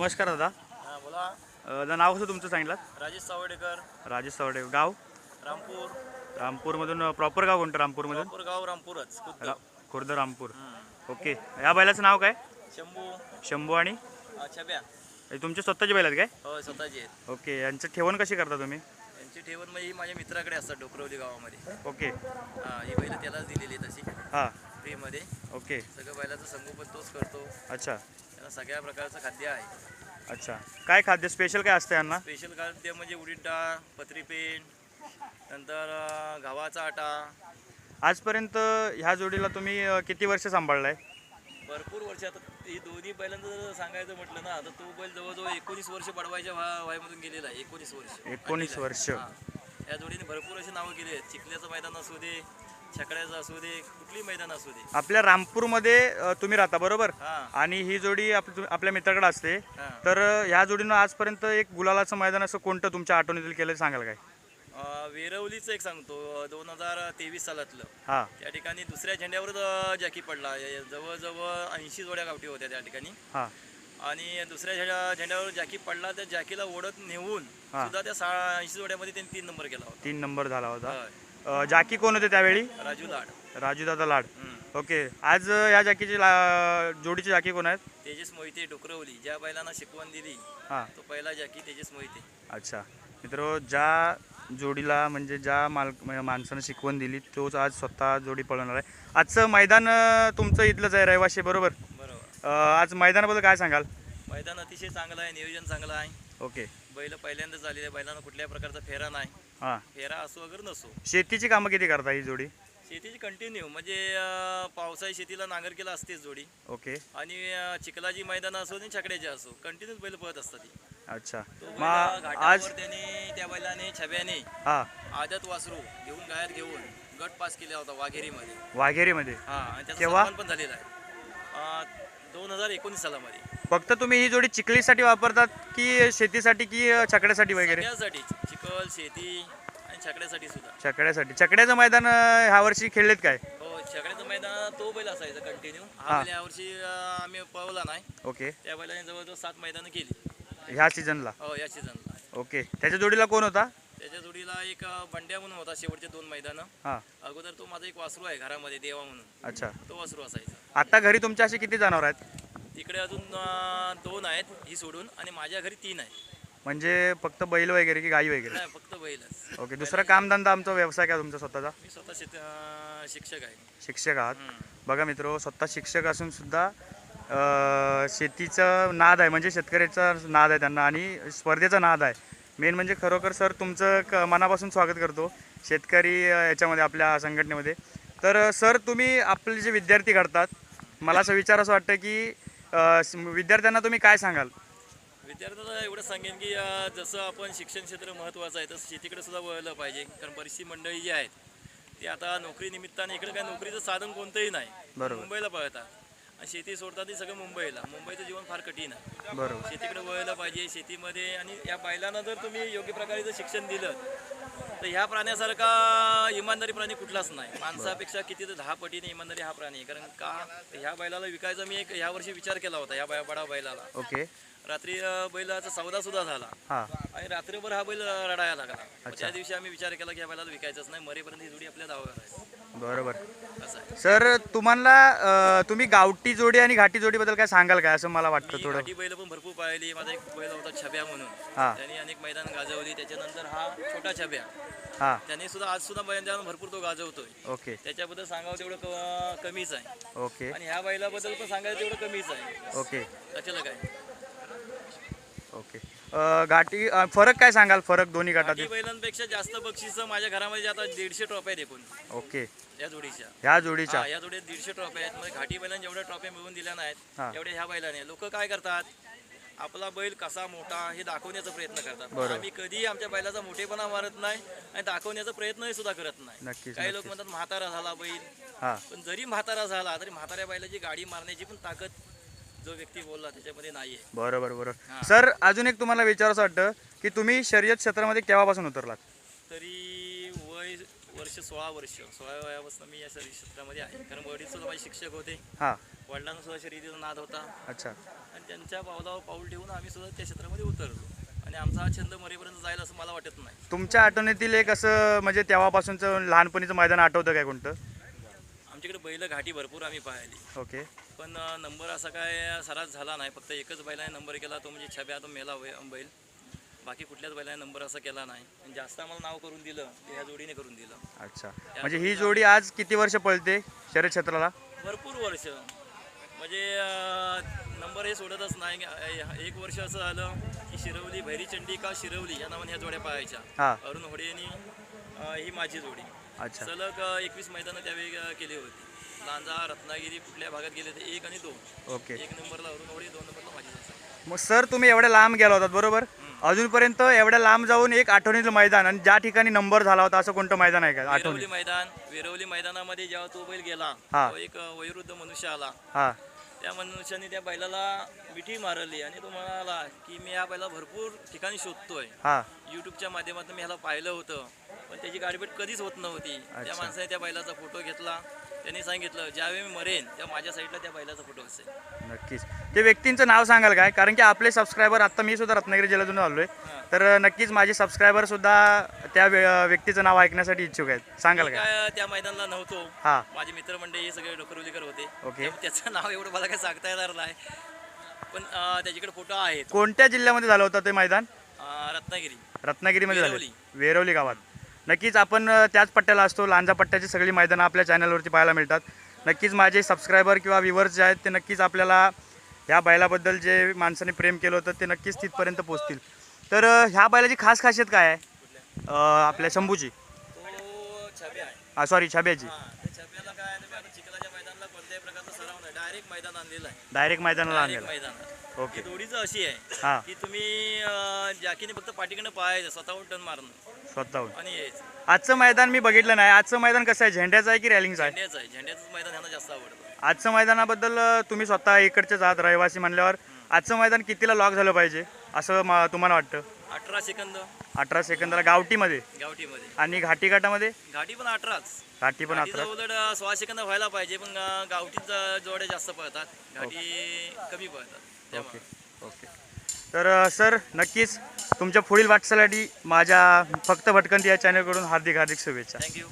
नमस्कार दादा. हा बोला. अ, दादा नाव कसं तुमचं सांगितलं राजेश सावडेकर. राजेश सावडे. गाव? रामपूर. रामपूरमधून प्रॉपर गाव कोणतं रामपूरमधून? रामपूर गाव रामपूरच खुद्द रा खुर्द रामपूर. ओके. या बैलाचं नाव काय? शंभू. शंभू आणि? छब्या. हे तुमचे स्वतःचे बैल आहेत काय? हो स्वतःचे आहेत. ओके. यांचं ठेवण कशी करता तुम्ही? यांची ठेवण म्हणजे ही माझ्या मित्राकडे असतात डोकरवली गावामध्ये. ओके. हा, ही बैल त्यालाच दिलेली आहे तशी हां. फ्रीमध्ये. ओके. सगळं बैलाचं संगोपन तोच करतो. अच्छा. सगळ्या प्रकारचं खाद्य आहे. अच्छा. काय खाद्य? स्पेशल काय असतं यांना? स्पेशल खाद्य म्हणजे उडीद डाळ पत्री पेंड नंतर अं, गव्हाचा आटा. आजपर्यंत ह्या जोडीला तुम्ही अ, किती वर्ष सांभाळलाय? भरपूर वर्ष. आता ही दोन्ही बैलांचं जर सांगायचं म्हटलं ना तर तो बैल जवळजवळ एकोणीस वर्ष पडवायच्या वा- वयामधून गेलेला आहे. एकोणीस वर्ष. एकोणीस वर्ष. हा. या जोडीने भरपूर अशी नावं केली आहेत. चिखल्याचं मैदान असू दे छकड्याचं असू दे कुठली मैदान असू दे. आपल्या रामपूरमध्ये अ, तुम्ही राहता बरोबर? हा. आणि ही जोडी आप तु- आपल्या मित्राकडे असते. हा. तर अ, ह्या जोडीनं आजपर्यंत एक गुलालाचं मैदान असं कोणतं तुमच्या आठवणीतील केलं सांगाल काय? अं, वेरवलीचं एक सांगतो. दोन हजार तेवीस सालातलं. हां. त्या ठिकाणी दुसऱ्या झेंड्यावर अं, जॅकी पडला. य- जवळजवळ ऐंशी जोड्या गावठी होत्या त्या ठिकाणी. हां. आणि दुसऱ्या झेंड्या झेंड्यावर जॅकी पडला त्या जॅकीला ओढत नेऊन हा. सुद्धा त्या ऐंशी जोड्यामध्ये त्यांनी तीन नंबर केला होता. तीन नंबर झाला होता. होय. अ, जाकी कोण होते त्यावेळी? राजू लाड. राजूदादा लाड. हम्म. ओके. आज ह्या जाकीची ला जोडीची जाकी कोण आहेत? तेजस मोहिते डोकरवली. ज्या बैलांना शिकवण दिली हां. तो पहिला जॅकी तेजस मोहिते. अच्छा. मित्र ज्या जोडीला म्हणजे ज्या माल म्हणजे माणसानं शिकवण दिली तोच आज स्वतः जोडी पळवणार आहे. आजचं मैदान अ, तुमचं इथलंच आहे रहिवाशी बरोबर? बरोबर. अ, आज मैदानाबद्दल काय सांगाल? मैदान अतिशय चांगलं आहे नियोजन चांगलं आहे. ओके. बैल पहिल्यांदाच आहे बैलांना कुठल्याही प्रकारचा फेरा नाही. हां. फेरा असो अगर नसो. शेतीची कामं किती करता ही जोडी? शेतीची कंटिन्यू म्हणजे अं, पावसाळी शेतीला नांगर केला असतेच जोडी. ओके. आणि अं, चिखलाची मैदान असो आणि छकड्याची असो कंटिन्यूच बैल पळत असतात ती. अच्छा. तो बैल मग आज घाटावर त्याने त्या बैलाने छब्याने हां. आदत वासरू घेऊन गायात घेऊन गट पास केला होता वाघेरीमध्ये. वाघेरीमध्ये. हा आणि त्याचा केव्हा? सन्मान पण झालेला आहे. दोन हजार एकोणीस सालामध्ये. फक्त तुम्ही ही जोडी चिखलीसाठी वापरतात की शेतीसाठी की छकड्यासाठी वगैरे? सगळ्यासाठी. चिखल शेती आणि छकड्यासाठी सुद्धा. छकड्यासाठी. छकड्याचं मैदान अ, ह्या वर्षी खेळलेत काय? हो छकड्याचं मैदान तो बैल असायचा कंटिन्यू हा. बैल यावर्षी अं, आम्ही पळवला नाही. ओके. त्या बैलाने जवळजवळ सात मैदानं केली. ह्या सीझनला? हो या सीझनला. ओके. त्याच्या जोडीला कोण होता? त्याच्या जोडीला एक अं, बंड्या म्हणून होता शेवटचे दोन मैदानं. हां. अगोदर तो माझा एक वासरू आहे घरामध्ये देवा म्हणून. अच्छा. तो वासरू असायचा. आता घरी तुमच्या अशी किती जनावर आहेत? तिकडे अजून अं, दोन आहेत ही सोडून आणि माझ्या घरी तीन आहे म्हणजे फक्त बैल वगैरे की गाई वगैरे? नाही फक्त बैलच. ओके दुसरा कामधंदा आमचा व्यवसाय काय तुमचा स्वतःचा? मी स्वतः शेत अं, शिक्षक आहे. शिक्षक आहात. बघा मित्र स्वतः शिक्षक असून सुद्धा अ, शेतीचा नाद आहे म्हणजे शेतकऱ्याचा नाद आहे त्यांना आणि स्पर्धेचा नाद आहे. मेन म्हणजे खरोखर सर तुमचं क मनापासून स्वागत करतो शेतकरी अ, याच्यामध्ये आपल्या संघटनेमध्ये. तर सर तुम्ही आपले जे विद्यार्थी घडतात मला असं विचार असं वाटतं की विद्यार्थ्यांना तुम्ही काय सांगाल? विद्यार्थ्यांना एवढं सांगेन की जसं आपण शिक्षण क्षेत्र महत्त्वाचं आहे तसं शेतीकडे सुद्धा वळलं पाहिजे. कारण बरीचशी मंडळी जी आहेत ती आता नोकरी निमित्ताने इकडे काय नोकरीचं साधन कोणतंही नाही. मुंबईला पळतात. शेती सोडतात ती सगळं मुंबईला. मुंबईचं जीवन फार कठीण आहे. बरोबर. शेतीकडे वळलं पाहिजे शेतीमध्ये आणि या बैलांना जर तुम्ही योग्य प्रकारे जर शिक्षण दिलं तर ह्या प्राण्यासारखा इमानदारी प्राणी कुठलाच नाही. माणसापेक्षा किती तर दहा पटीने इमानदारी हा प्राणी आहे. कारण का? ह्या बैलाला विकायचा मी एक ह्या वर्षी विचार केला होता ह्या बै- बडा बैलाला ओके. रात्री अं, बैलाचा सौदा सुद्धा झाला. हां. आणि रात्रभर हा बैल रडायला लागला. मग त्या दिवशी आम्ही विचार केला की या बैलाला विकायचंच नाही मरेपर्यंत ही जोडी आपल्या दावा करायची बरोबर. सर तुम्हाला तुम्ही गावठी जोडी आणि घाटी जोडीबद्दल काय सांगाल काय? असं मला वाटतं थोडं. बैल पण भरपूर पाहिली माझा एक बैल होता छब्या म्हणून. हां. त्यांनी अनेक मैदान गाजवली. त्याच्यानंतर हा छोटा छब्या. हां. त्याने सुद्धा आज सुद्धा मैदान भरपूर तो गाजवतोय. ओके. त्याच्याबद्दल सांगावं तेवढं क- कमीच आहे. ओके. आणि ह्या बैलाबद्दल पण सांगायचं तेवढं कमीच आहे. ओके. त्याच्याला काय? ओके. अ, घाटी अ, फरक काय सांगाल? फरक दोन्ही घाटी गटातील बैलांपेक्षा जास्त बक्षीस माझ्या घरामध्ये आता दीडशे ट्रॉफी आहेत एकूण. ओके. या जोडीच्या. ह्या जोडीच्या? हा, या जोडीत दीडशे ट्रॉफी आहेत. म्हणजे घाटी बैलांना जेवढ्या ट्रॉफी मिळवून दिल्या हा. नाहीत एवढ्या ह्या बैलाने. लोक काय करतात? आपला बैल कसा मोठा हे दाखवण्याचा प्रयत्न करतात. बरोबर. आम्ही कधी आमच्या बैलाचा मोठेपणा मारत नाही आणि दाखवण्याचा प्रयत्नही सुद्धा करत नाही. नक्कीच काही लोक नक्कीच. म्हणतात म्हातारा झाला बैल. हां. पण जरी म्हातारा झाला तरी म्हाताऱ्या बैलाची गाडी मारण्याची पण ताकद जो व्यक्ती बोलला त्याच्यामध्ये नाही आहे बरोबर बरोबर. सर अजून एक तुम्हाला विचारायचं वाटतं की तुम्ही शर्यत क्षेत्रामध्ये केव्हापासून उतरलात? तरी वय वर्ष सोळा वर्ष सोळा वयापासून मी या शरीर क्षेत्रामध्ये आहे. कारण वडील सुद्धा माझे शिक्षक होते. हां. वडिलांना सुद्धा शर्यतीचा नाद होता. अच्छा. आणि त्यांच्या पावलावर पाऊल ठेवून आम्ही सुद्धा त्या क्षेत्रामध्ये उतरलो. आणि आमचा हा छंद मरेपर्यंत जाईल असं मला वाटत नाही. तुमच्या आठवणीतील एक असं म्हणजे तेव्हापासूनचं लहानपणीचं मैदान आठवतं काय कोणतं? आमच्याकडे बैल घाटी भरपूर आम्ही पाहिली. ओके. पण नंबर असा काय सरास झाला नाही. फक्त एकच बैलाने नंबर केला तो म्हणजे छब्या तो मेला बैल. बाकी कुठल्याच बैलाने नंबर असा केला नाही. आणि जास्त आम्हाला नाव करून दिलं ते ह्या जोडीने करून दिलं. अच्छा. म्हणजे ही जोडी आज किती वर्ष पळते शर्यत क्षेत्राला? भरपूर वर्ष. म्हणजे नंबर हे सोडतच नाही. एक वर्ष असं झालं की शिरवली भैरीचंडी का शिरवली या नावाने ह्या जोड्या पाहायच्या अरुण होडेनी अं, ही माझी जोडी. अच्छा. सलग एकवीस मैदानं त्यावेळी केली होती. लांजा रत्नागिरी कुठल्या भागात गेले ते एक आणि दोन. ओके. एक नंबरला अरुण होडे दोन नंबरला माझी. मग सर तुम्ही एवढ्या लांब गेला होतात बरोबर? अजूनपर्यंत एवढ्या लांब जाऊन एक आठवणीचं मैदान आणि ज्या ठिकाणी नंबर झाला होता असं कोणतं मैदान आहे का? आठवणी. वेरवली मैदान वेरवली मैदानामध्ये जेव्हा तो बैल गेला हा. एक वयोवृद्ध मनुष्य आला. हां. त्या मनुष्याने त्या बैलाला मिठी मारली आणि तो म्हणाला की मी या बैला भरपूर ठिकाणी शोधतोय. हां. युट्यूबच्या माध्यमातून मी ह्याला पाहिलं होतं पण त्याची गाडीभेट कधीच होत नव्हती. त्या. माणसाने त्या बैलाचा फोटो घेतला त्यांनी सांगितलं ज्यावेळी मी मरेन त्या माझ्या साईडला त्या बैलाचा फोटो असेल. नक्कीच. ते व्यक्तींचं नाव सांगाल काय? कारण की आपले सबस्क्रायबर आता मी सुद्धा रत्नागिरी जिल्ह्यातून आलोय. तर नक्कीच माझे सबस्क्रायबर सुद्धा त्या व्य- व्यक्तीचं नाव ऐकण्यासाठी इच्छुक आहेत. सांगाल मी काय? काय त्या मैदानाला नव्हतो. हां. माझे मित्रमंडळी सगळे डोकरवलीकर होते. ओके. त्यामुळे त्याचं नाव एवढं मला काही सांगता येणार नाही. पण अं, त्याच्याकडे फोटो आहेत. कोणत्या जिल्ह्यामध्ये झालं होतं ते मैदान? अं, रत्नागिरी. रत्नागिरीमध्ये झालं. वेरवली. वेरवली गावात. नक्कीच आपण त्याच पट्ट्याला असतो. लांजा पट्ट्याची सगळी मैदानं आपल्या चॅनलवरती पाहायला मिळतात. नक्कीच माझे सबस्क्रायबर किंवा व्ह्युअर्स जे आहेत ते नक्कीच आपल्याला ह्या बैलाबद्दल जे माणसाने प्रेम केलं होतं ते नक्कीच तिथपर्यंत पोहोचतील. तर ह्या बैलाची खास खासियत काय आहे? आपल्या शंभूची. सॉरी छाब्याची. मैदानाला डायरेक्ट मैदान आणलेलं आहे. ओके. जोडीचं अशी आहे हां. की तुम्ही अं, जॅकीने फक्त पाठीकडनं पाहायचं स्वतःहून टन मारणं. स्वतःहून. आणि यायचं. आजचं मैदान मी बघितलं नाही. आजचं मैदान कसं आहे? झेंड्याचं आहे की रॅलिंगचं आहे? झेंड्याचं आहे. झेंड्याचंच मैदान ह्यांना जास्त आवडतं. आजचं मैदानाबद्दल अ, तुम्ही स्वतः इकडचेच आहात रहिवासी म्हणल्यावर आजचं मैदान कितीला लॉक झालं पाहिजे? असं म- तुम्हाला वाटतं? अठरा सेकंद. अठरा सेकंदाला गावठीमध्ये? गावठीमध्ये. आणि घाटी घाटामध्ये घाटी पण अठराच. घाटी पण घाटी अठरा अं, सोळा सेकंद व्हायला पाहिजे पण अं, जोड्या जास्त पळतात. घाटी कमी पळतात. ओके. ओके. तर सर नक्कीच तुमच्या पुढील वाटचालीसाठी माझ्या फक्त भटकंती या चॅनलकडून हार्दिक हार्दिक शुभेच्छा. थँक्यू